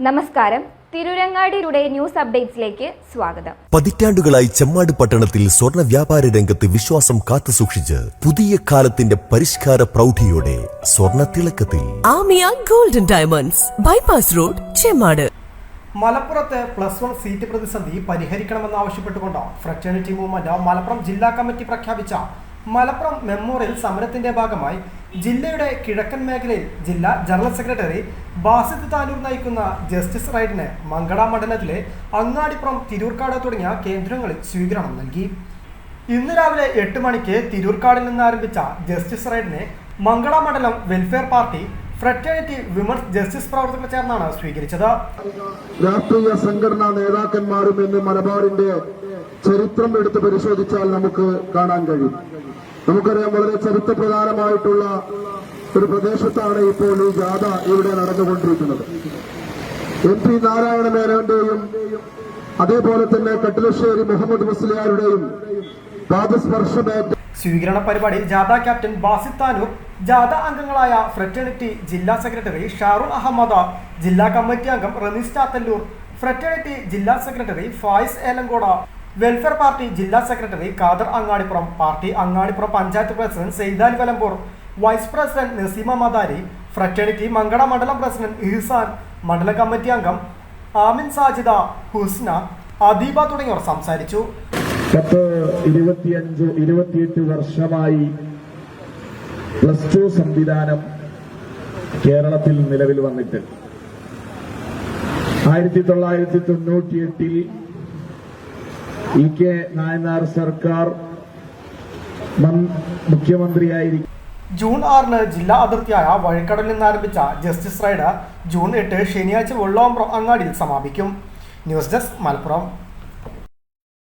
നമസ്കാരം. തിരുരങ്ങാടിയുടെ ന്യൂസ് അപ്ഡേറ്റ്സിലേക്ക് സ്വാഗതം. പതിറ്റാണ്ടുകളായി ചെമ്മാട് പട്ടണത്തിൽ സ്വർണ വ്യാപാര രംഗത്ത് വിശ്വാസം കാത്തുസൂക്ഷിച്ച് പുതിയ കാലത്തിന്റെ പരിഷ്കാര പ്രൗഢിയോടെ സ്വർണ തിളക്കത്തിൽ. Amiya golden diamonds bypass road Chemmad. മലപ്പുറത്ത് പ്ലസ് വൺ സീറ്റ് പ്രതിസന്ധി പരിഹരിക്കണമെന്നാവശ്യപ്പെട്ടുകൊണ്ട് ഫ്രറ്റേണിറ്റി മൂവ്മെന്റ് മലപ്പുറം ജില്ലാ കമ്മിറ്റി പ്രഖ്യാപിച്ച മലപ്പുറം മെമ്മോറിയൽ സമരത്തിന്റെ ഭാഗമായി ജില്ലയുടെ കിഴക്കൻ മേഖലയിൽ ജില്ലാ ജനറൽ സെക്രട്ടറി ബാസിത് താനൂർ നയിക്കുന്ന ജസ്റ്റിസ് റൈഡിന് മങ്കട മണ്ഡലത്തിലെ അങ്ങാടിപ്പുറം തിരൂർക്കാട് തുടങ്ങിയ കേന്ദ്രങ്ങളിൽ സ്വീകരണം നൽകി. ഇന്ന് രാവിലെ എട്ട് മണിക്ക് തിരൂർക്കാടിൽ നിന്ന് ആരംഭിച്ച ജസ്റ്റിസ് റൈഡിനെ മംഗള മണ്ഡലം welfare party fraternity women's justice പ്രവർത്തകർ ചേർന്നാണ് സ്വീകരിച്ചത്. രാഷ്ട്രീയ സംഘടനാ നേതാക്കന്മാരും ഇന്ന് മലബാറിന്റെ ചരിത്രം എടുത്ത് പരിശോധിച്ചാൽ നമുക്ക് കാണാൻ കഴിയും. നമുക്കറിയാം വളരെ ചരിത്രപ്രധാനമായിട്ടുള്ള ഒരു പ്രദേശത്താണ് ഇപ്പോൾ ഈ ജാഥ ഇവിടെ നടന്നുകൊണ്ടിരിക്കുന്നത്. എം പി നാരായണ മേനോന്റെയും അതേപോലെ തന്നെ കട്ടിലശ്ശേരി മുഹമ്മദ് മുസ്ലിയാരുടെയും പാദസ്പർശമേറ്റ സ്വീകരണ പരിപാടി ജാഥ ക്യാപ്റ്റൻ ബാസിദ് താനൂർ ജാഥ അംഗങ്ങളായ ഫ്രറ്റേണിറ്റി ജില്ലാ സെക്രട്ടറി ഷാറു അഹമ്മദ ജില്ലാ കമ്മിറ്റി അംഗം റമീസ് ചാത്തല്ലൂർ ഫ്രറ്റേണിറ്റി ജില്ലാ സെക്രട്ടറി ഫായിസ് ഏലങ്കോട വെൽഫെയർ പാർട്ടി ജില്ലാ secretary Khader Angadippuram party Angadippuram panchayat president Saithali Valambur vice president Naseema Madari fraternity Mankada മണ്ഡലം പ്രസിഡന്റ് ഇഹ്സാൻ മണ്ഡലം കമ്മിറ്റി അംഗം ആമിൻ സാജിദ ഹുസ്ന അദീബ തുടങ്ങിയവർ സംസാരിച്ചു. പത്ത് ഇരുപത്തിയഞ്ച് ഇരുപത്തിയെട്ട് വർഷമായി പ്ലസ് ടു സംവിധാനം കേരളത്തിൽ നിലവിൽ വന്നിട്ട്. ആയിരത്തി തൊള്ളായിരത്തി തൊണ്ണൂറ്റിയെട്ടിൽ ഇ കെ നായനാർ സർക്കാർ മുഖ്യമന്ത്രിയായിരിക്കും. ജൂൺ ആറിന് ജില്ലാ അതിർത്തിയായ വഴിക്കടലിൽ നിന്ന് ആരംഭിച്ച ജസ്റ്റിസ് റൈഡ് ജൂൺ എട്ട് ശനിയാഴ്ച വെള്ളോമ്പ്രം അങ്ങാടിയിൽ സമാപിക്കും. News desk Malappuram.